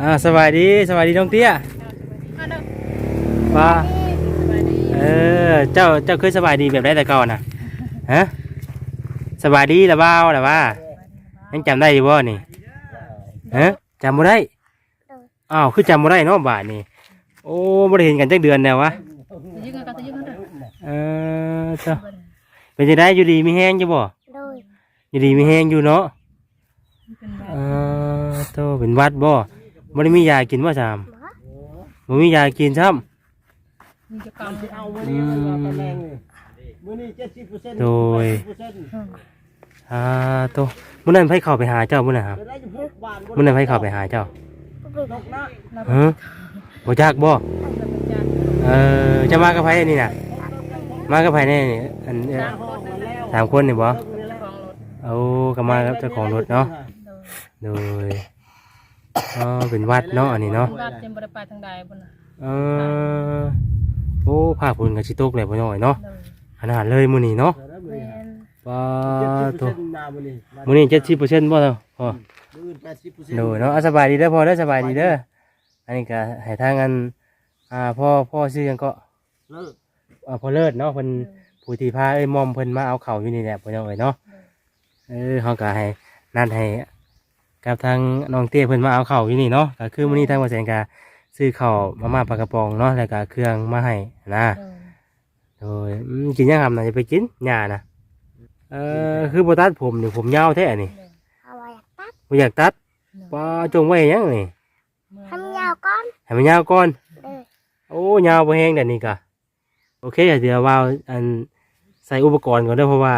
อ่าสวัสดีสวัสดีน้องเตี้ยว่าเออเจ้าเจ้าเคยสบายดีแบบได้แต่ก่อนน่ะฮะสบายดีหรือเปล่าหรือว่ายังจำได้อยู่บ่นี่ฮะจำบ่ได้อ้าวคือจำบ่ได้เนาะบาทนี่โอ้บ่ได้เห็นกันจักเดือนแล้ววะยืงกันยืงกันเด้อเออเจ้าเป็นจังไดอยู่ดีมีแห้งอยู่บ่โดยอยู่ดีมีแห้งอยู่เนาะเป็นแบบเออโตเป็นหวัดบ่ บ่ได้มียากินบ่จามบ่บ่มียากินซ้ำมีจะกรรมเอามื้อนี้มันว่าตะแรงนี่มื้อนี้70%โดย80%อ่าโตมื้อนั้นไผเข้าไปหาเจ้ามื้อนั้นครับจะได้จะพูดบ้านมื้อนั้นไผเข้าไปหาเจ้าบ่เป็นตกนะฮะบ่จักบ่เออจะมากับไผนี่น่ะ มากับไผแน่นี่อันเอ่อห้องมันแล้วสามคนนี่บ่ของรถเอาก็มากับเจ้าของรถเนาะโดย อ๋อเป็นวัดเนาะอันนี้เนาะบ้านเต็มบริไปทางใดบนน่ะเออโอ้ภาคพุ่นก็สิตกแล้วบ่น้อยเนาะเลยขนาดเลยมื้อนี้เนาะเดี๋ยวนะแมมื้อนี้นว้าโต70%นามื้อนี้มื้อนี้70%บ่เนาะพ่อมื้ออื่น80%โดยเนาะอะสบายดีเด้อพ่อเด้อสบายดีเด้ออันนี้ก็ให้ทางอันอ่าพ่อพ่อชื่อหยังก็เลิกอ่าพ่อเลิศเนาะเพิ่นผู้ที่พาเอ้ยมอมเพิ่นมาเอาเข่าวอยู่นี่แหละพ่อน้องเอ้ยเนาะเออเฮาก็ให้นัดให้ กับทางน้องเต้เพิ่นมาเอาเข่าวอยู่นี่เนาะก็คือมื้อนี้ทางบ่แสนก็ซื้อข้าวมาม่าปลากระป๋องเนาะแล้วก็เครื่องมาให้นะโดยอืมกินยังครับน่ะจะไปกินหญ้านะเออคือบ่ตัดผมนี่ผมยาวแท้นี่เอาไว้อยากตัดบ่อยากตัดป้าจงไว้หยังนี่ทำยาวก่อนให้มันยาวก่อนเออโอ้ยาวไปแห้งเดี๋ยวนี้กะโอเคเดี๋ยวว่าอันใส่อุปกรณ์ก่อนเด้อเพราะว่า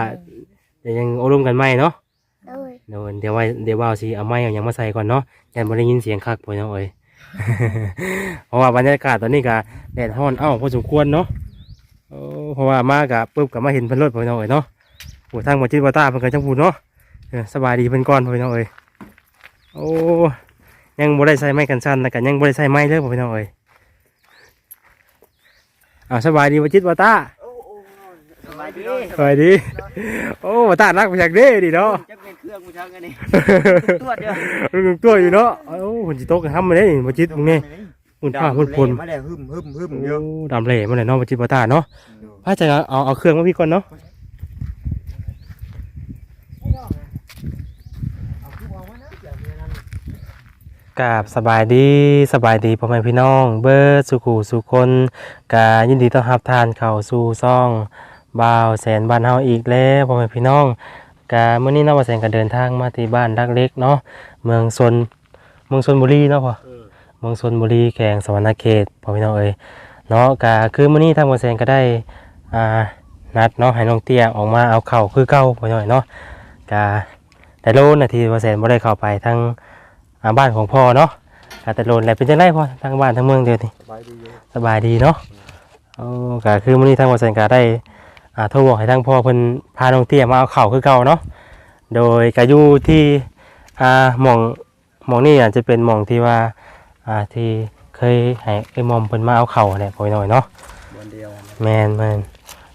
เดี๋ยวยังอบรมกันไม่เนาะโดย เดี๋ยวเดี๋ยวว่าเดี๋ยวว่าสิเอาไม้เอาหยังมาใส่ก่อนเนาะยันบ่ได้ยินเสียงคักพ่อเนาะเอ้ย เพราะว่าบรรยากาศตอนนี้กะแดดร้อนเอ้าพอสมควรเนาะโอ้เพราะว่ามากะปุ๊บก็มาเห็นเพิ่นรถพ่อเนาะเอ้ยเนาะโอ้ทางบ่จิตบ่ตาเพิ่นก็จังพูดเนาะเออสบายดีเพิ่นก่อนพ่อเนาะเอ้ยโอ้ยังบ่ได้ใส่ไม้กันสั่นแล้วก็ยังบ่ได้ใส่ไม้เลยพ่อเนาะเอ้ยอ่าสบายดีวจิตวาตาโอ้โอ้สบายดี สบายดี โอ้วาตารักมาจากเด้ดิเนาะ จัก เป็นเครื่องกูชักอันนี้ตรวจเด้อลุงตัวอยู่เนาะโอ้หุ่นจิโตกทำมาได้วจิตมึงนี่หุ่นผ้าหุ่นพลมาแล้วหึมหึมหึมโอ้เยอะดำเละมาเลยเนาะวจิตวาตาเนาะพระอาจารย์เอาเอาเครื่องมาพี่ก่อนเนาะกราบสบายดีสบายดีพ่อแม่พี่น้อง เบิร์ดสุขูสุคนกายินดีต้อนรับทานเข้าสู่ซ่องบ่าวแสนบ้านเฮาอีกแล้วพ่อแม่พี่น้อง กาเมื่อนี้เนาะว่าแสงก็เดินทางมาที่บ้านรักเล็กเนาะเมืองชนเมืองชนบุรีเนาะพ่อเมืองชนบุรีแขวงสวรรณเขตพ่อพี่น้องเอ้ยเนาะกาคือเมื่อนี้ทางว่าแสงก็ได้อ่านัดเนาะให้น้องเตี้ยออกมาเอาเข่าวคือเก่าพ่อพี่น้องเอ้ยเนาะกาแต่โลนาทีว่าแสงบ่ได้เข้าไปทางอ่าบ้านของพ่อเนาะกาแต่โลนแหละเป็นจังไดพ่อทางบ้านทางเมืองเดียวนี่สบายดีอยู่สบายดีเนาะโอ้ก็คือมื้อนี้ทางวัดสันกาได้ อ่าโทรบอกให้ทางพ่อเพิ่นพาน้องเตี้ยมาเอาข้าวคือเก่าเนาะโดยก็อยู่ที่อ่าหม่องหม่องนี่อาจจะเป็นหม่องที่ว่าอ่าที่เคยให้ไอ้หมอมเพิ่นมาเอาข้าวแหละพ่อหน่อยเนาะบนเดียวแม่นแม่น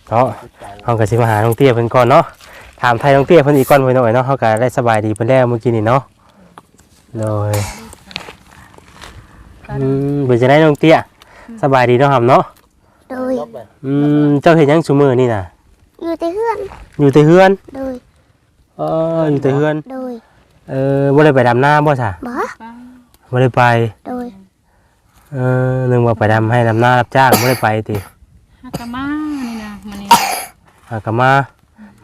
เนาะจุดเก่าเฮาก็สิมาหาน้องเตี้ยเพิ่นก่อนเนาะถามไทยน้องเตี้ยเพิ่นอีกก่อนพ่อหน่อยเนาะเฮาก็ได้สบายดีเพิ่นแล้วเมื่อกี้นี่เนาะโดยอืมเป็นจังไดน้องเตี้ยสบายดีเนาะครับเนาะโดยล็อกเลยอืมเจ้าเห็นยังชูมือนี่นะ อยู่แต่เฮือนอยู่แต่เฮือนโดยเอออยู่แต่เฮือน โดยเออบ่ได้ไปดำหน้าบ่ซะบ่บ่ได้ไปโดยเออนึกว่าไปดำให้ดำหน้ารับจ้างบ่ได้ไปติฮักกะมานี่นะมันนี่หาก็มา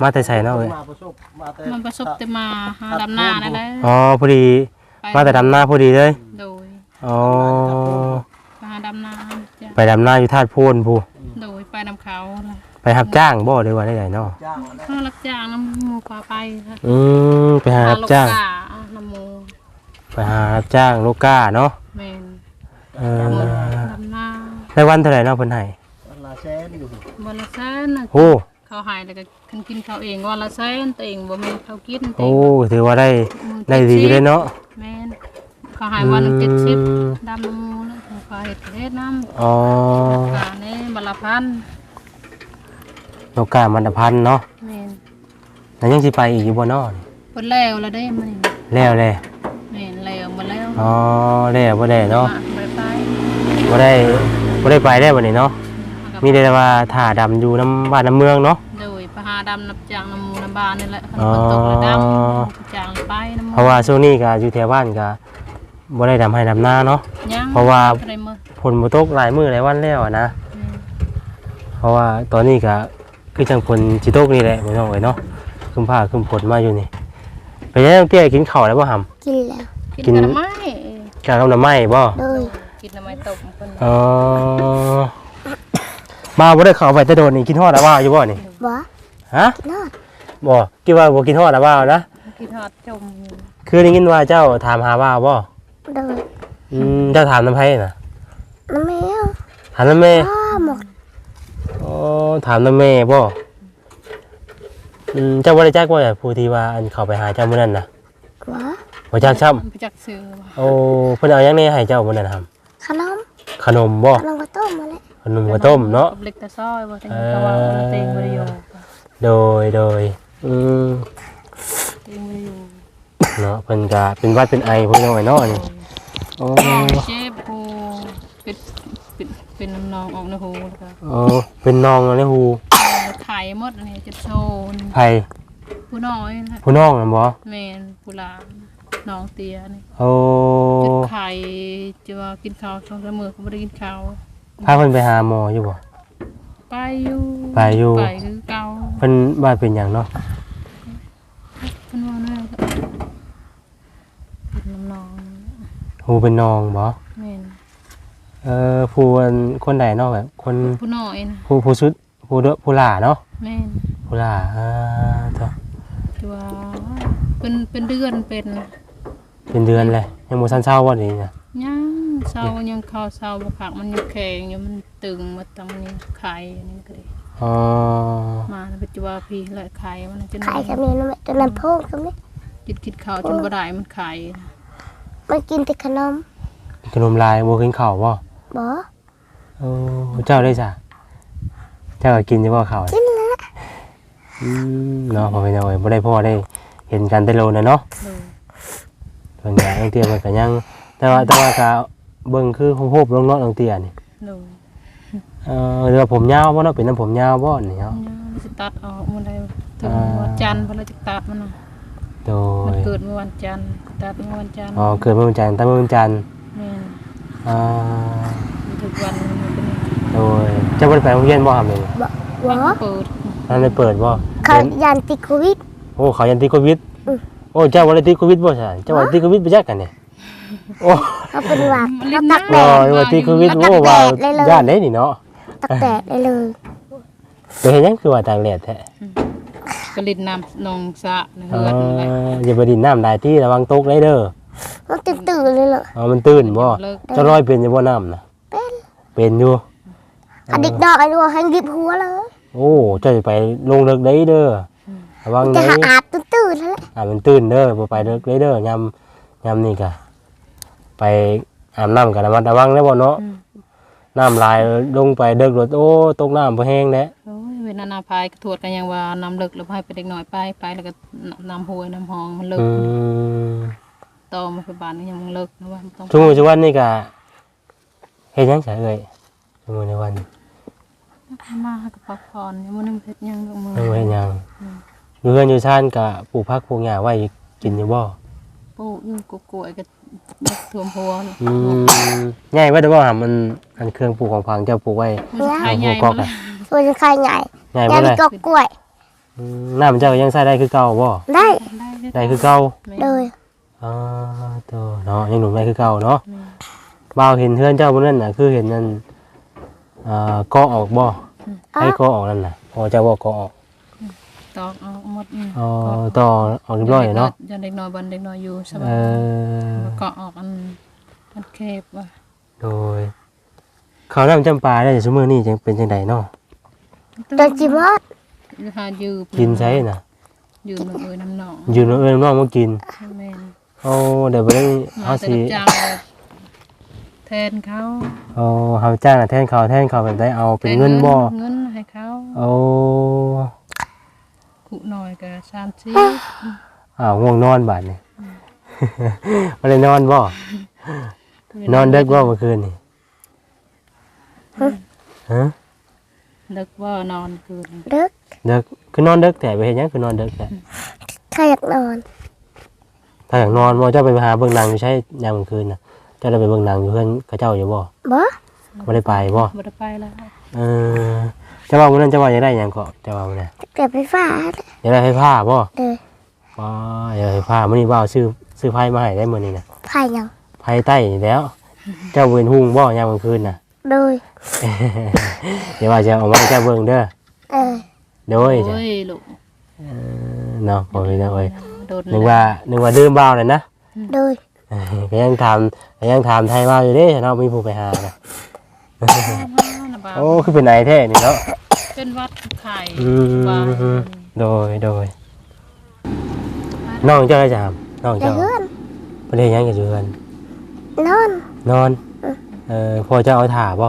มาแต่ไสเนาะเอ้ยมาประสบมาแต่มันประสบแต่มาหาดำหน้านั่นแหละอ๋อพอดี มาแต่ดำหน้าพอดีเลยโดยอ๋อไปหาดำนาจ้ะไปดำหน้าอยู่ธาตุโพนผู้โดยไปนำเขาล่ะ ไปรับจ้างบ่ได้ว่าได้ไดเนาะจ้างข้ารับจ้างน้ำหมูพาไปค่ะอืมไปหารับจ้างพลูกกน้ำหมูไปหารับจ้างลูกก้าเนาะแม่นเออดำนาได้วันเท่าไหร่เนาะเพิ่นให้วันละแสนอยู่วันละแสนน่ะโอ้เขาใหายแล้วก็กินกินเขาวเองวันละแสนตัวเองบ่แม่นเขากินตัวโอ้เองถือว่าได้มื้อได้ดีเลยเนาะ แม่นเขาใหายวันละเจ็ดสิบอืมดำน้ำหมูแล้วเขาเฮ็ดเฮ็ดน้ำอ๋อกาเนี่ยบัลลพัน ธ์โลกามันพันเนาะแม่นแล้วยังสิไปอีกอยู่บ่เนอนเพิ่นแล้วแล้วได้มันแล้วเลยแม่นแล้วมาแล้วออ๋อได้บ่ได้เนาะไปไปบ่ได้บ่ได้ไปได้บัดนี้เนาะมีแต่ว่าถ่าดำอยู่น้ำบ้านน้ำเมืองเนาะ โดยไปหาดำนับจางน้ำมูน้ำบานนี่แหละคันอ๋อฝนตกแล้วดำจางไปน้ำมูเพราะว่าช่วงนี้ก็อยู่แถวบ้านก็บ่ได้ดำให้ดำนาเนาะ ยังเพราะว่า อะไรมือฝนบ่ตกหลายมื้อหลายวันแล้วอะนะ เพราะว่าตอนนี้ก็ คือจังฝนสิตกนี่แหละพี่น้องเอ้ยเนาะครึมผ้าครึมฝนมาอยู่นี่ไปยังน้องเตี้ยกินข้าวแล้วบ่หำ กินแล้วกิน กินกันทำไมกากับน้ำไม้บ่โดยกินทำไมตกคนอ๋อมาบ่ได้เข้าไปแต่โดนนี่กินฮอดแล้วว่าอยู่บ่นี่บ่ฮะกินนอดบ่คิดว่าบ่กินฮอดแล้วว่านะ กินทอดจมอยู่คือได้ยินว่าเจ้าถามหาว่าบ่โดยอืมเจ้าถามน้ำไผน่ะน้ำแมว ถามน้ำแม่อ้อหมด อ๋อถามน้ำแม่บ่อืมเจ้าบ่ได้จักว่าผู้ที่ว่าอันเข้าไปหาเจ้ามื้อนั้นน่ะบ่บ่จักช้ำไปจักซื้อว่ะโอ้เพิ่นเอาหยังแหนี่ให้เจ้ามื้อนั้นครับขนมขนมบ่ขนมก็ต้มมาแล้วขนมข้าวต้มเนาะกับเล็กตะซ้อยว่าแต่ก็ว่าเต็งบ่ได้อยู่โดยโดยอืมเต็งบ่ได้อยู่เนาะเพิ่นก็เป็นหวัดเป็นไอพวกน้อยเนาะนี่โอ้เจ็บหูเป็น เป็นเป็นน้ำนองออกในหูแล้วก็โอ้เป็นน้องในหูไข่หมดอันนี้จะโชนไผผู้น้อยนะผู้น้องนั่นบ่แมนผู้หลานน้องเตียนี่โอ้จุดไข่จะว่ากินข้าวช่องเสมอก็ไม่ได้กินข้าวพาเพิ่นไปหาหมออยู่บ่ ไปอยู่ไปอยู่ ไปคือเก่าเพิ่นว่าเป็นหยังเนาะเพิ่นว่าแน่ก็เป็นน้ำนองหูเป็นน้องบ่แมนเออผู้อันคนใดเนาะแบบคนผู้น้อยนะผู้ผู้สุดผู้เด้อผู้หล่าเนาะแมนผู้หล่าอ่าเถอะจะว่าเป็นเป็นเดือนเป็นเป็นเดือนเลยยังบ่ทันเช้าบ่นี่นะยังเศร้ายังข้าวเศร้าบ่ผักมันยังแข็งอยู่มันตึงมาตรงนี้ไข่อันนี้ก็ได้อ๋อมาแล้วปัจจุบันพี่และไข่มันจะไข่กับนี้น้ำแม่ตัวน้ำโพกกับนี้จิตคิดข้าวจนบ่ได้มันไข่มันกินแต่ขนมขนมลายบ่กินข้าวบ่ บ่โอ้เจ้าได้จ้ะเจ้าก็กินอยู่บ่ข้าวกินแล้วอืมเนาะพอไปหน่อยบ่ได้พ่อได้เห็นกันแต่โลนะเนาะเลยเพิ่นก็ยังเตี้ยมันก็ยัง แต่ว่าแต่ว่าก็เบิ่งคือโฮบๆลงเนาะลงเตี้ยนี่เลยเออหรือว่าผมยาวบ่เนาะเป็นน้ำผมยาวบ่นี่เนาะมันจะตัดออกมันได้ถึงวันจันทร์เพอเราจะตัดมันนะโดมันยเกิดเมื่อวันจันทร์ตัดเมื่อวันจันทร์อ๋อเกิดเมื่อวันจันทร์ตั้งเมื่อวันจันทร์แม่น อ่าทุกวันมันเป็นโดยเจ้าบ่ได้ไปโรงเรียนบ่ครับนี่บ่วันบ่เปิดท่านได้เปิดบ่เขายันติดโควิด โอ้เขายันติดโควิดอืมโอ้เจ้าบ่ได้ติดโควิดบ่ใช่เจ้าบ่ได้ติดโควิดไปจักกันนี่โอ้เขาเป็นหวัดมันเขาเล่นตักน้ำแดโอ้ดยว่าติดโควิดแล้วโอ้ตัว่ากแดดเลยเลยย่านได้นี่เนาะตักแดดได้เลยไปเฮ็ดหยังคือว่าตากแดดแท้ก็เล่นน้ำนองสระในอ๋อเฮือนนั่นแหละอย่าไปดินน้ำได้ที่ระวังตกได้เด้อ มันตื่นตื่นๆเลยเหรออ๋อมันตื้นบ่เลิกเจะลอยเป็นอยู่บ่น้ำน่ะเป็นเป็นอยู่อะเด็กดอกไอ้ดูให้ดิบหัวเลยโอ้เจ้าจะไปลงเลิกได้เด้อระวังจะได้หาอาบตื่นตื่นๆนั่นแหละอ่ามันตื้นเด้อบ่ไปเลิกได้เด้อยามยามนี่ก็ไปอาบน้ำก็ระมัดระวังได้บ่เนาะอืมน้ำลายลงไปเดิกรถโอ้ตกน้ำบ่แห้งแน่โอ้ยเวลานาพายกระถวดกันยังว่าน้ำเลิกแล้วให้ไปเด็กหน่อยไปไปแล้วก็น้ำห้วยน้ำหองมันเลิก อืมต่อมาคือบ้านนี่ยังมันเลิกนะว่ามันต้องช่วงมื้อวันนี้ก็เฮ็ดหยังซะเอ้ยช่วงมื้อในวันนี้มากับพักผ่อนยังมันนึงเฮ็ดยังลงมือยังบ่เฮ็ดหยังอยู่เฮือนอยู่ชานก็ปลูกผักปลูกหญ้าไว้กินอยู่บ่ปลูกอยู่กกล้วยก็ยักท่วมหัวเลยอืมใหญ่ไว้แต่ว่ามันอันเครื่องปลูกของพังเจ้าปลูกไว้มันจะขายใหญ่หัวกอกมาอะเลยส่วนไข่ใหญ่ใหญ่ยับ่นได้กอกกล้วย อืมน้ำเจ้าก็ยังใช้ได้คือเก่าบ่ได้ ได้ได้คือเก่าเลย อ๋อตัวเนาะยังหนุ่มได้คือเก่าเนาะแม่บ่าวเห็นเพื่อนเจ้าบนนั้นน่ะ คือเห็นนั่นอ่าก็ออกบ่ให้ก็ออกนั่นน่ะพอเจ้าบ่ก็ออกตอกเอาหมดอืมอ๋อต่อออกเรียบร้อยเนาะยันเด็กน้อยบันเด็กน้อยอยู่สเอบายอแล้วก็ออกอันอันเคบว่ะโดยข้าวน้ำจำปาได้ซุมื้อนี้จังเป็นจังไดเนาะจนจิมอดอยู่หายืมกินใช้น่ะยืมน้ำเอ้ยน้ำหนองอยู่เอิ้นน้องมากินแม่น โอ้เดี๋ยวบ่ได้มาเฮาแต่สิกับจ้างเลยแทนเขาโอ้เฮาจ้างน่ะแทนเขาวแทนเขาวแบบได้เอาเป็นเงินบ่เงินให้เขาโอ้ขุหน่อยก็สามสิบอ้าวง่วงนอนบาดนี่บ่ได้นอนบ่นอนดึกว่าเมื่อคืนนี่ฮะดึกว่านอนคืนดึกดึกคือนอนดึกแต่ไปเห็นยังคือนอนดึกแต่ถ้าอยากนอน ถ้าอยากนอนว่าเจ้าไปหาเบื้องหลังอยู่ใช่ยามกลางคืนน่ะเจ้าได้ไปเบื้องหลังอยู่เพื่อนกับเจ้าอยู่บ่บ่ไม่ได้ไปบ่บ่ได้ไปแล้วเออเจ้าว่าวันนั้นเจ้าว่าจะได้หยังก็เจ้าว่าวันนั้นเก็บไปฟ้าอยากได้ไฟผ้าบ่เลยว้าอยากได้ไฟผ้ามื้อนี้บ่าวซื้อซื้อไฟมาให้ได้มื้อนี้น่ะพายยังไฟใต้นี่แล้ว เจ้าเว้นหุ่งบ่ยามกลางคืนน่ะโดยเดี๋ยวว่าจะเอามาให้เจ้าเบิ่งเด้อเออโดยจ้ะโอ้ยลูกเออเนาะบ่มีเนาะเอ้ย โดนนึกว่านึกว่าดื่มเบาเลยนะโดยเออก็ยังถามก็ยังถามไทยว่าอยู่เด้เนาะมีผู้ไปหาน่ะนะบ่าวโอ้คือเป็นไอแท้นี่เนาะเป็นวัดไข่อืมบ่าวโดยโดยน้องเจ้าได้จามน้องจะเจ้าเฮือนประเทศยังจะอยู่กันนอน นอนเออพ่อเจ้าเอาถ่าบ่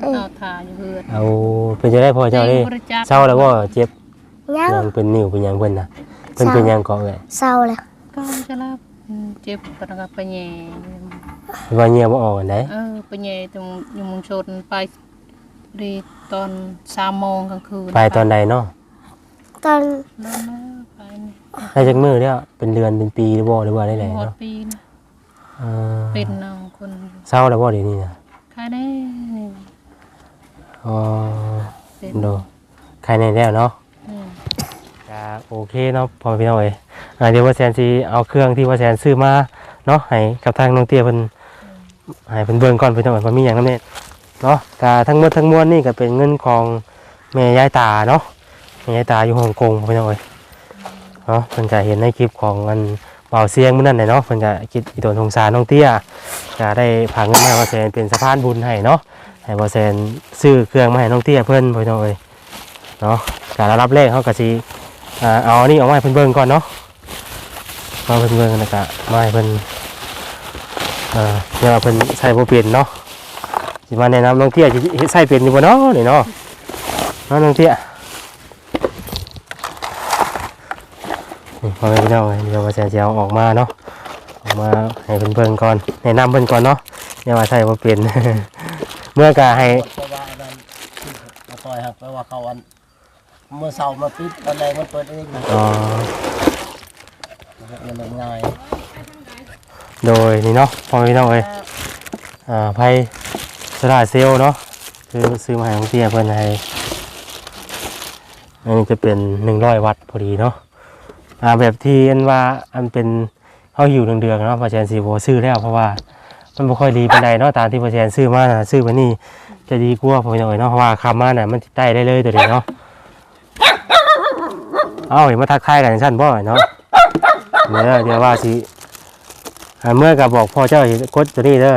เอาทาอยู่เฮือนเอาเป็นจะได้พ่อเจ้าได้บริจคเศร้าแล้วบ่เจ็บยังยังเป็นนิ้วเป็นหยังเพิ่นน่ะ เพิ่นเป็นหยังเกาะเอ้ยเศร้าเลยก็จะรับอืมเจ็บก็ต้องไปแย่ว่าเงียบบ่ออกอันใดเออไปแย่ตรงอยู่เมุงชนไปดีตอน3โมงกลางคืนไปตอนใดเนาะตอนนั่นนะไปนี่ได้จักมื้อแล้วเป็นเดือนเป็นปีหรือบ่หรือว่าได้แหละหมดเนาะปีนะเออเป็นเอาคนเศร้าแล้วบ่เดี๋ยวนี้น่ะใครได้นี่อ๋อ เป็น โดใครในแล้วเนาะอืม โอเคเนาะพอพี่น้องเอ้ยอ่าเดี๋ยวว่าแซนสิเอาเครื่องที่ว่าแซนซื้อมาเนาะให้กับทางน้องเตี้ยเพิ่นให้เพิ่นเบิ่งก่อนพี่น้องเอ้ยว่ามีหยังนำแน่เนาะก็ทั้งหมดทั้งมวลนี่ก็เป็นเงินของแม่ยายตาเนาะแม่ยายตาอยู่ฮ่องกงพี่น้องเอ้ยเนาะเพิ่นก็เห็นในคลิปของอันเบาเสียงมื้อนั้นน่ะเนาะเพิ่นก็คิดอีโดนสงสารน้องเตี้ยก็ได้พาเงินมาว่าแซนเป็นสะพานบุญให้เนาะให้ว่าแซนซื้อเครื่องมาให้น้องเตี้ยเพิ่นพี่น้องเอ้ยเนาะการรับเลขเฮาก็สิ อ่าเอาอันนี่ออาให้เพิ่นเบิ่งก่อนเนาะเอาเพิ่นเบิ่งแล้วก็มาให้เพิ่นเอ่อเนี่ยเพิ่นใส่บ่เป็นเนาะสิมาแนะนำน้องเตี้ยสิเฮ็ดใส่เป็นอยู่บ่เนาะนี่เนาะเนาะน้องเตี้ยนี่พอไปพี่น้องเดี๋ยวว่าจะเอาออกมาเนาะออกมาให้เพิ่นเบิ่งก่อนแนะนำเพิ่นก่อนเนาะเนี่ยว่าใส่บ่เป็นเมื่อก็ให้เพราะว่อยครับเพราะว่าเขาอัน เมื่อเสาร์มาปิดตอนแรกมันเปิดเองนะอ๋อ มันเลยง่ายโดยนี่เนาะพอไปพี่น้องเอ้ยอ่าไพ่โซลาร์เซลล์เนาะคือซื้อมาให้ของเตี้ยเพื่อนให้อันนี้จะเป็นหนึ่งร้อยวัตต์พอดีเนาะอ่าแบบที่อันว่าอันเป็นเขาอยู่เดืองๆเนาะพอแชนซีโบซื้อแล้วเพราะว่ามันไม่ค่อยดีเป็นใดเนาะตามที่พอแชนซื้อมานะซื้อมานี่จะดีกว่าพอหน่อยเนาะเพราะว่าคำมาน่ะมันติดได้ได้เลยตัวเดียวเนาะ เอาเห็นมาทักทายกันชั้นบ่อยเนาะเดี๋ยวเดี๋ยวว่าสิอ่าเมื่อกับบอกพ่อเจ้าสิกดตัวนี้เด้อ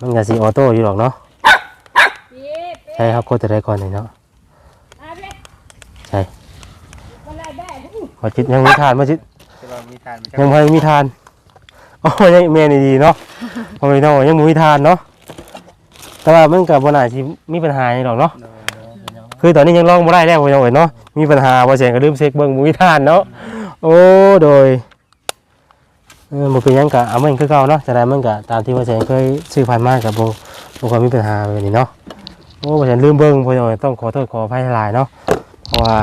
มันก็สีออโต้อยู่หรอกเนาะใช่ครับกดจะได้ก่อนหน่อยเนาะใช่พอจิตยังมีทานมาจิตจะลองมีทานยังพอมีทานโอ้ยยังเมนดีๆเนาะพอไปเนาะยังบ่มีทานเนาะแต่ว่ามันกับบนาที่มีปัญหาอย่างหรอกเนาะ คือตอนนี้ยังลองบ่ได้แล้วบ่ยังเอ่ยเนาะมีปัญหาบ่เสียงก็ลืมเช็คเบิ่งบ่มีทานเนาะโอ้โดยเออบ่เป็นหยังก็เอามันคือเก่าเนาะจะได้มันก็ตามที่ว่าเสียงเคยซื้อผ่านมากับบ่บ่ค่อยมีปัญหาแบบนี้เนาะโอ้บ่เสียงลืมเบิ่งบ่ยังเอ่ยต้องขอโทษขออภัยหลายเนาะเพราะว่า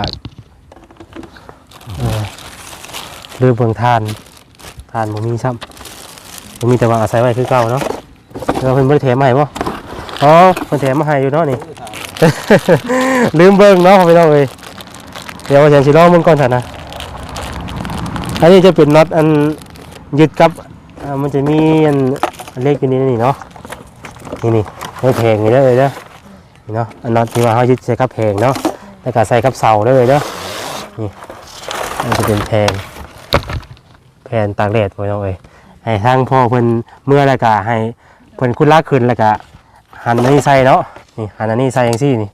เออลืมเบิ่งทานทานบ่มีซ้ำบ่มีแต่ว่าอาศัยไว้คือเก่าเนาะแล้วเพิ่นบ่ได้แถมมาให้บ่อ๋อเพิ่นแถมมาให้อยู่เนาะนี่ ลืมเบิ่งเนาะพี่น้องเอ้ยเดี๋ยวว่าฉันสิลองมึงก่อนเถอะนะอันนี้จะเป็นน็อตอันยึดกับมันจะมีอันเล็กอยู่นี่นี่เนาะนี่นี่ให้แพงนี่ได้เลยเด้อนี่เนาะอันน็อตที่ว่าเฮายึดใส่กับแพงเนาะแล้วก็ใส่กับเสาได้เลยเด้อนี่มันจะเป็นแพงแผ่นตากแดดพี่น้องเอ้ยให้ทางพ่อเพิ่นเมื่อแล้วก็ให้เพิ่นคุณลากขึ้นแล้วก็หันอันนี้ใส่เนาะ นี่หันอันนี้ใส่จังซี่นี่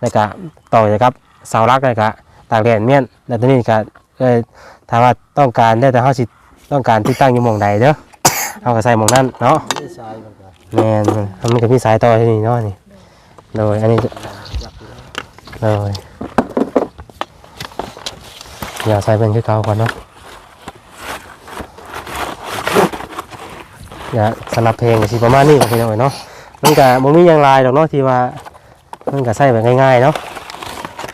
แล้วก็ต่อจากกับเสาลักแล้วก็ตากแดดเมียนแล้วตัวนี้ก็เอ้ยถ้าว่าต้องการได้แต่เฮาสิต้องการที่ตั้งอยู่หม่องใดเด้อเฮาก็ใส่หม่องนั้นเนาะไม่ใช่มันก็แม่นมันมันก็มีสายต่อที่นี่เนาะนี่โดยอันนี้โดยอย่าใส่เป็นคือเก่าก่อนเนาะอย่าสำหรับเพลงสิประมาณนี้พ่อพี่น้องเอ้เนาะ มันก็บ่มีหยังหลายดอกเนาะที่ว่ามันก็ใช้แบบง่ายๆเนาะ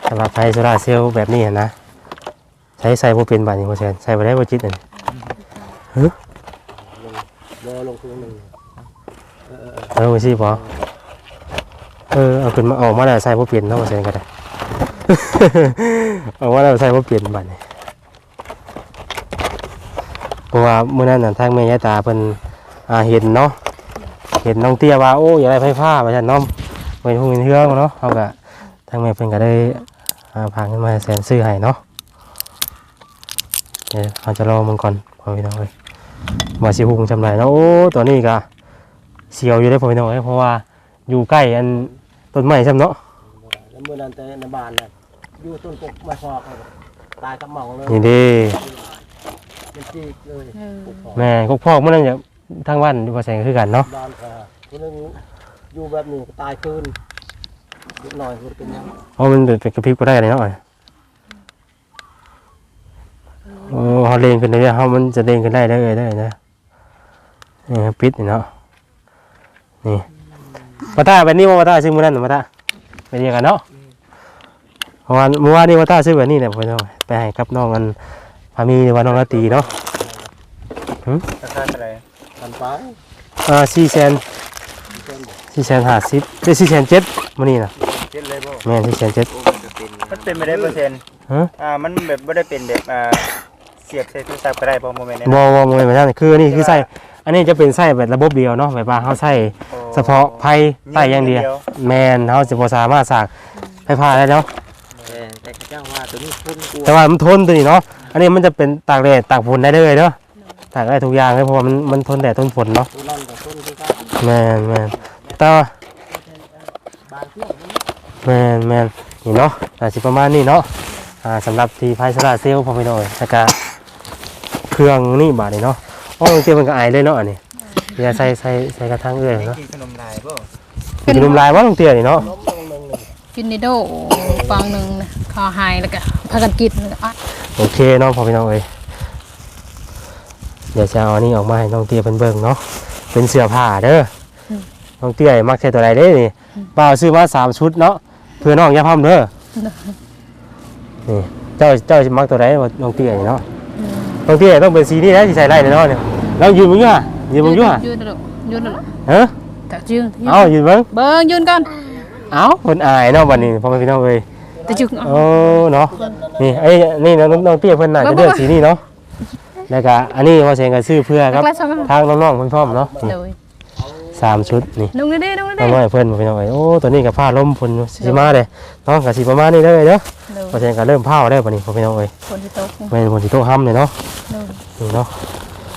สำหรับไฟโซลาร์เซลล์แบบนี้นะใช้ใส่บ่เป็นบาดนี้บ่แซนใส่บ่ได้บ่จิตอันนี้รอลงทุนหนึ่งเอาไปสิบ่เออเอาขึ้นมาออกมาแล้วใส่บ่เป็นเนาะบ่แซนก็ได้เอาว่าเราใส่บ่เป็นบัดนี้เพราะว่ามื้อนั้นน่ะทางแม่ยายตาเพิ่นอ่าเห็นเนาะ เห็นน้องเตี้ยว่าโอ้อยากได้ไฟฟ้าว่าซั่นเนาะเพิ่นฮู้เห็นเฮืองเนาะเฮาก็ทางแม่เพิ่นก็ได้อ่าพาขึ้นมาแสนซื้อให้เนาะเดี๋ยวเราจะรอมันก่อนพอพี่น้องเอ้ยว่าสิฮู้จำได้เนาะโอ้ตัวนี้ก็เสียวอยู่ได้อพอพี่น้องเอ้ยเพราะว่าอยู่ใกล้อันต้นไม้ซ้ำเนาะแล้วเมื่อนั้นแต่ในบ้านน่ะอยู่ต้นกกมาฟอกเลยตายกับหมองเลยนี่เด้เป็นจีกเลยเออกกฟอกแม่กกพอกมื้อนั้นจะทาง บ้านอยู่บ่แสงคือกันเนาะบ้านค่ะคนหนึงอยู่แบบนี้ก็ตายคืนเล็กน้อยคนเป็นหยังเพราะมันเป็นกระพริบก็ได้เลยเนาะโอ้เขาเลงขึ้นได้เขามันจะเลงขึ้นได้ได้เลยได้นะนี่ครับปิดนี่เนาะนี่มาตาแบบนี้ว่ามาตาซื้อมือนั่นมาตาไปเรียกกันเนาะเพราะว่าเมื่อวานนี้มาตาซื้อแบบนี้เนี่ยไปเนาะไปให้กับน้องกันพามีหรือว่าน้องนาตีเนาะ ราคาเท่าไหร่ทั นไปอ่าสี่แสนสี่แสนห้าสิบเอ้สี่แสนเจ็ดมื้อนี้นะเจ็ดเลยบ่แม่สี่แสนเจ็ดมันเป็นไม่ได้เปอร์เซ็นต์ฮะอ่ามันแบบไม่ได้เป็นแบบอ่าเสียบใส่โทรศัพท์ก็ได้เพราะโมเมนต์นี้บ่บ่บ่ไม่ใช่คืออันนี้คือใส่อันนี้จะเป็นใส่แบบระบบเดียวเนาะแบบว่าเฮาใส่เฉพาะไฟใต้อย่างเดียวแม่นเฮาจะบ่สามารถสากไฟฟ้าได้เนาะแต่เจ้าว่าตัวนี้คนกลัวแต่ว่ามันทนตัวนี้เนาะอันนี้มันจะเป็นตากแดดตากฝนได้เลยเนาะ ตากได้ทุกอย่างเลยเพราะว่ามันมันทนแดดทนฝนเนาะตัวนั่นกับคนที่ก็แม่นแม่นแต่ว่าบางเที่ยวนี้แม่นแม่นนี่เนาะอาจสิประมาณนี้เนาะอ่าสำหรับที่ไฟโซลาร์เซลล์พอไปหน่อยแล้วก็เครื่องนี่บาดนี่เนาะอ๋อจริงๆมันก็อายเลยเนาะอันนี้อย่าใส่ใส่ใส่กระทั่งเอื้อยเนาะกินขนมลายบ่กินนมลายว่าลงเตี้ยนี่เนาะล้มลงหนึ่งหนึ่งกินนิโดฟังหนึ่งนะคอหายแล้วก็พากันกินแล้วก็อะโอเคเนาะพอพี่น้องเอ้ย เดี๋ยวจะเอาอันนี้ออกมาให้น้องเตี้ยเป็นเบิ่งเนาะเป็นเสื้อผ้าเด้ออน้องเตี้ยมักใส่ตัวใดเด้นี่บ่าวซื้อมาสามชุดเนาะเพื่อน้องอย่าพร่ำเด้อนี่เจ้าเจ้าสิมักตัวใดว่าน้องเตี้ยนี่เนาะน้องเตี้ยต้องเป็นสีนี้นะที่ใส่ได้เนาะเนี่ยแล้วยืนมึงอยู่อะยืนมึงอยู่อะยืนแล้วยืนแล้วฮะแต่ยืนยืนเอายืนเบิ่งเบิ้งยืนก่อนเอาคนอายเนาะบัดนี้พ่อแม่พี่น้องเอ้ย แต่ยืนเอา โอ้เนาะนี่ไอ้ยนี่น้องน้องเตี้ยเพิ่นน่าจะเลือกสีนี้เนาะ แล้วก็อันนี้ว่าเสียงกันซื้อเพื่อครับกระซ้ำทางน้องๆเพิ่นพร้อมเนาะนี่เลยสามชุดนี่นุ่งได้ดินุ่งได้น้องดิน้อยเพิ่นบ่พี่น้องเอ้ยโอ้ตัวนี้ก็ผ้าล่มเพิ่นสิมาเด้น้องก็สิประมาณนี้เด้อเด้อเลยว่าเสียงก็เริ่มเผาได้บัดนี้พ่อพี่น้องเอ้ยคนที่โต๊ะแม่นคนสิโตห้ำเลยเนาะเลยนี่เนาะ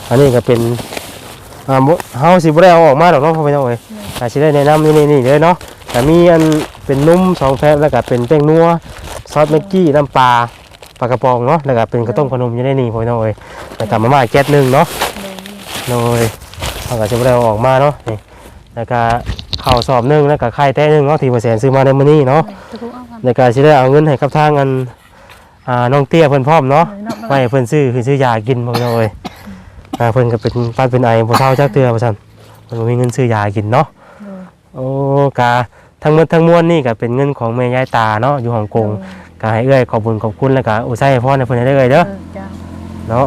อันนี้ก็เป็นอ่าบ่เฮาสิบ่ได้เอาออกมาดอกเนาะพ่อพี่น้องเอ้ยก็สิได้แนะนำนี่นี่ๆเด้อเนาะก็มีอันเป็นนุ่มสองแพ็คแล้วก็เป็นแป้งนัวซอสแม็กกี้น้ำปลา ปลากระป๋องเนาะแล้วก็เป็นกระต้มขนมอยู่ในนี่พ่อพี่น้องเอ้ยแล้วก็มาม่าแก๊สหนึงเนาะเลยโดยเขาก็จะไม่ได้เอาออกมาเนาะนี่แล้วก็ข้าวสอบหนึงแล้วก็ไข่แต้หนึงเนาะที่เปอร์เซ็นต์ซื้อมาในมื้อนี้เนาะตะกุเอากันแล้วก็สิได้เอาเงินให้กับทางอันอ่าน้องเตี้ยเพิ่นพร้อมเนาะเลยเนาะไว้ให้เพิ่นซื้อคือซื้อยากินบ่เนาะเอ้ยอ่าเพิ่นก็เป็นป้านเป็นไอบ่เฒ่าจักเทื่อว่าซั่นเพิ่นบ่มีเงินซื้อยากินเนาะเลยโอ้กาทั้งหมดทั้งมวลนี่ก็เป็นเงินของแม่ยายตาเนาะอยู่ฮ่องกง ก็ให้เอ้อยขอบคุญขอบคุณแล้วก็อุทัยให้พรให้เพิ่นได้เด้อเด้อเออจ้าเนาะ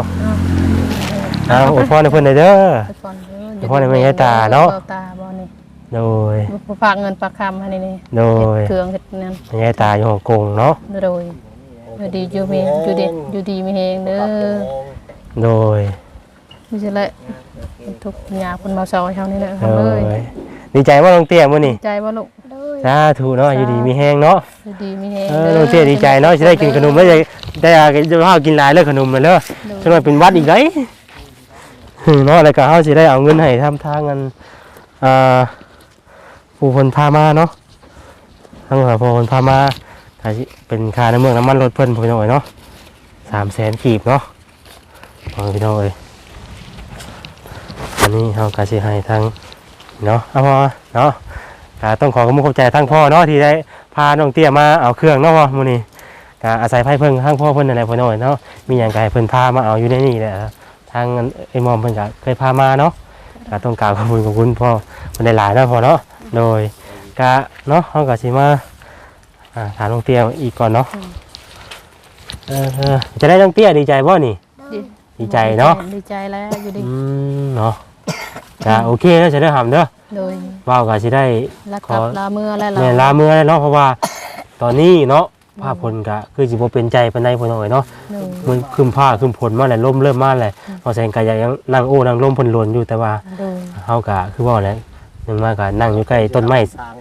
เอาอ่าอวยพรให้เพิ่นได้เด้อไปก่อนเด้อเดี๋ยวพ่อในแม่ยายตาเนาะอตาบ่นี่โดยบ่ฝากเงินฝากคำให้นี่นี่โดยเครื่องเฮ็ดนั่นแม่ยายตาอยู่ฮ่องกงเนาะโดยอยู่ดีอยู่มีอยู่ดีอยู่ดีมีแฮงเด้อโดยนี่สิแหละทุกข์ยากคนมาซอยเฮานี่แหละโดเอ้ยยดีใจว่าน้องเตี้ยมื้อนี้ใจบ่ลูก สาธุเนาะอยู่ดีมีแฮงเนาะอยู่ดีมีแฮงเออน้องเตี้ยดีใจเนาะสิได้กินขนมแล้วจะได้จะพากินหลายเลยขนมเลยเด้อจังว่าเป็นหวัดอีกได้เนาะแล้วก็เฮาสิได้เอาเงินให้ทำทางกันอ่าผู้เพิ่นพามาเนาะทางผู้เพิ่นพามาถ้าสิเป็นค่าน้ำเมืองน้ำมันรถเพิ่นพี่น้อยเนาะ300,000กีบเนาะเอาพี่น้อยอันนี้เฮาก็สิให้ทางเนาะเอาพอเนาะก็ ต้องขอขอบคุณขอบใจทั้งพ่อเนาะที่ได้พาน้องเตี้ยมาเอาเครื่องเนาะพ่อมื้อนี้ก็อาศัยไผเพิ่งทั้งพ่อเพิ่นนั่นแหละพ่อน้อยเนาะมีหยังก็ให้เพิ่นพามาเอาอยู่ในนี่แหละทางไอ้หมอมเพิ่นก็เคยพามาเนาะก็ต้องกราบขอบคุณขอบคุณพ่อคนหลายๆเนาะพ่อเนาะโดยก็เนาะเฮาก็สิมาอ่าถามน้องเตี้ยอีกก่อนเนาะเออเออจะได้น้องเตี้ยดีใจบ่นี่ดีดีใจเนาะดีใจแล้วอยู่ดีอืมเนาะ ก็โอเคแล้วจะได้ทำเด้อโดยเว้าก็สิได้แล้วกลับขอ ลาเมื่อแล้วแม่นลาเมื่อแล้วเนาะเพราะว่าตอนนี้เนาะภาพผลก็คือสิบ่เป็นใจปานใดพ่อน้อยเนาะโดยมันคืมผ้าคืมผลมาแล้วลมเริ่มมาแล้วพอแสงก็ยังนั่งโอ้นั่งลมเพิ่นหลนอยู่แต่ว่าโดยเฮาก็คือว่าแหล้วนึงมาก็นั่งอยู่ใกล้ต้นไม้ทาง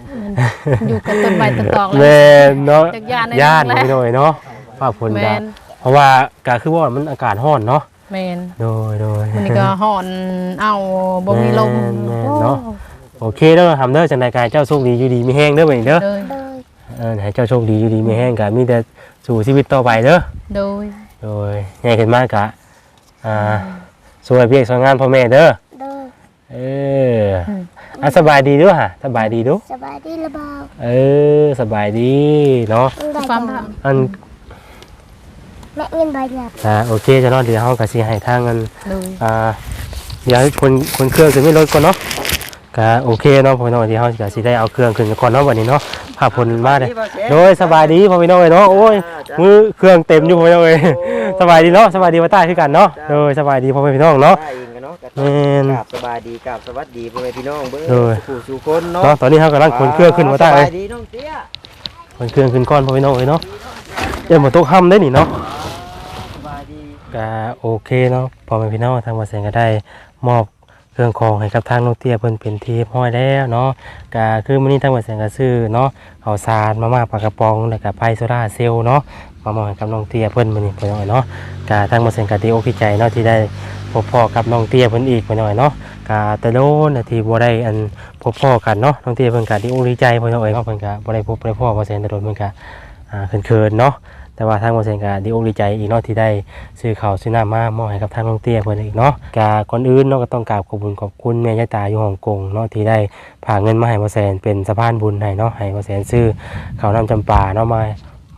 อยู่กับต้นใบต้นตอกเลแม่ย นเนาะจักย่านในย่านนั้นแหละพี่น้อยเนาะภาพผลแมก็นเพราะว่าก็คือว่ามันอากาศร้อนเนาะ แมนโดยโดยมันนี่ก็ห่อนเอาบ่มีลมแม่นแม่นเนาะโอเคเด้อทำเด้อจังได๋กายเจ้าโชคดีอยู่ดีมีแห้งเด้อบัดนี้เด้อโดยโดยเออให้เจ้าโชคดีอยู่ดีมีแห้งก็มีแต่สู่ชีวิตต่อไปเด้อโดยโดยใหญ่ขึ้นมากกะอ่าสวยเพียกสวยงานพ่อแม่เด้อโดยเอออะสบายดีด้วยฮะสบายดีด้วยสบายดีหรือเปล่าเออสบายดีเนาะมึงได้ความจัรังกอัน แม่เงินใบหยัดอ่าโอเคจะเนาะเดี๋ยวเฮาก็สิให้ทางกันโดยอ่าเดี๋ยวให้คนคนเครื่องขึ้นไม่รถก่อนเนาะก็โอเคเนาะพ่อน้องที่เฮาก็สิได้เอาเครื่องขึ้นก่อนเนาะวันนี้เนาะพาผลมาเด้อโดยสบายดีพ่อพี่น้องเอ้ยเนาะโอ้ยมือเครื่องเต็มอยู่พ่อพี่น้องเอ้ยสบายดีเนาะสบายดีว่าใต้คือกันเนาะโดยสบายดีพ่อพี่น้องเนาะ ได้เองกันเนาะกับแม่น กราบสบายดีกราบสวัสดีพ่อแม่พี่น้องเบิ้งเออสู่สู่คนเนาะเนาะตอนนี้เฮากำลังขนเครื่องขึ้นมาใต้สเอ้บายยดีน้องเตี้ยขนเครื่องขึ้นก้อนพ่อพี่น้องเอ้ยเนาะ เดี๋ยวหมดตกค่ำได้นี่เนาะสบายดีก็โอเคเนาะพอแม่พี่น้องทางวัดแสงก็ได้มอบเครื่องของให้กับทางน้องเตี้ยเพิ่นเป็นที่เรียบร้อยแล้วเนาะก็คือมื้อนี้ทางวัดแสงก็ซื้อเนาะข้าวสารมาม่าปลากระป๋องแล้วก็ไฟโซดาเซลล์เนาะมามอบให้กับน้องเตี้ยเพิ่นมื้อนี้เพิ่นเอาไว้เนาะก็ทางวัดแสงก็ดีอกดีใจเนาะที่ได้พบพ่อกับน้องเตี้ยเพิ่นอีกเพิ่นเอาไว้เนาะก็แต่โดนน่ะที่บ่ได้อันพบพ่อกันเนาะน้องเตี้ยเพิ่นก็ดีอกดีใจเพิ่นเอาไว้เนาะเพิ่นก็บ่ได้พบบ่ได้พ่อวัดแสงแต่โดนเพิ่นก็อ่า เขินๆเนาะแต่ว่าทางโมเซนก็ดีอกดีใจอีกเนาะที่ได้ซื้อข้าวซื้อน้ำมามอบให้กับทางน้องเตี้ยเพิ่นอีกเนาะกาก่อนอื่นเนาะก็ต้องกราบขอบคุณขอบคุณแม่ยายตาอยู่ฮ่องกงเนาะที่ได้ผ่าเงินมาให้โมเซนเป็นสะพานบุญให้เนาะให้โมเซนซื้อข้าวน้ำจำปาเนาะมา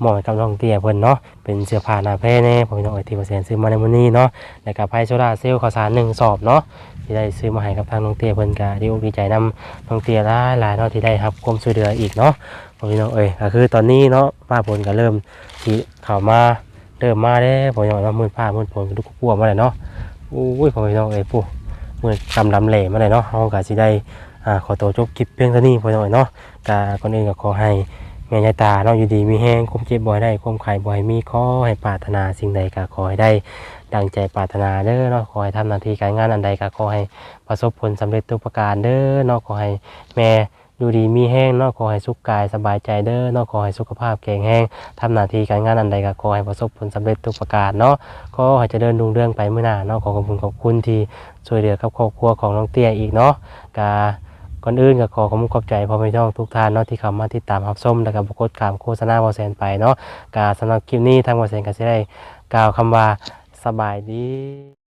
มอบให้กับน้องเตี้ยเพิ่นเนาะเป็นเสื้อผ้าหน้าแพร่แน่ผมน้องเอ๋ยที่โมเซนซื้อมาในมื้อนี้เนาะแล้วก็ไพ่โซดาเซลล์ข้าวสารหนึ่งสอบเนาะที่ได้ซื้อมาให้กับทางน้องเตี้ยเพิ่นก็ดีอกดีใจนํน้องเตี้ยหลายหลายๆเนาะที่ได้รับความช่วยเหลืออีกเนาะ ผมน้องเอ๋ยก็คือตอนนี้เนาะป้าผลก็เริ่มที่เข้ามาเริ่มมาได้ผมยังว่ามืดผ้ามืดฝนทุกกลัวมาเลยเนาะอุ้ยผมพี่น้องเอ้ยปู่มืดกำลำเหล่มาเลยเนาะเฮาก็สิได้อ่าขอตัวจบคลิปเพียงเท่านี้พี่น้องเอ้ยเนาะกาก่อนอื่นก็ขอให้แม่ยายตาเนาะอยู่ดีมีแห้งความเจ็บบ่ให้ได้ความไข้บ่ให้มีขอให้ปรารถนาสิ่งใดก็ขอให้ได้ดังใจปรารถนาเด้อเนาะขอให้ทำหน้าที่การงานอันใดก็ขอให้ประสบผลสำเร็จทุกประการเด้อเนาะขอให้แม่ อยู่ดีมีแห้งเนาะขอให้สุขกายสบายใจเด้อเนาะขอให้สุขภาพแข็งแรงทำหน้าที่การงานอันใดก็ขอให้ประสบผลสำเร็จทุกประการเนาะก็ให้จะเดินดุงเรื่องไปเมื่อหน้าเนาะขอขอบคุณขอบคุณที่ช่วยเหลือครอบครัวของน้องเตี้ยอีกเนาะกาก่อนอื่นก็ขอขอบคุณขอบใจพ่อแม่น้องทุกท่านเนาะที่เข้ามาติดตามรับชมแล้วก็บกดขามโฆษณาวอแซนไปเนาะกาสำหรับคลิปนี้ทางวอแซนก็จะได้กล่าวคำว่าสบายดี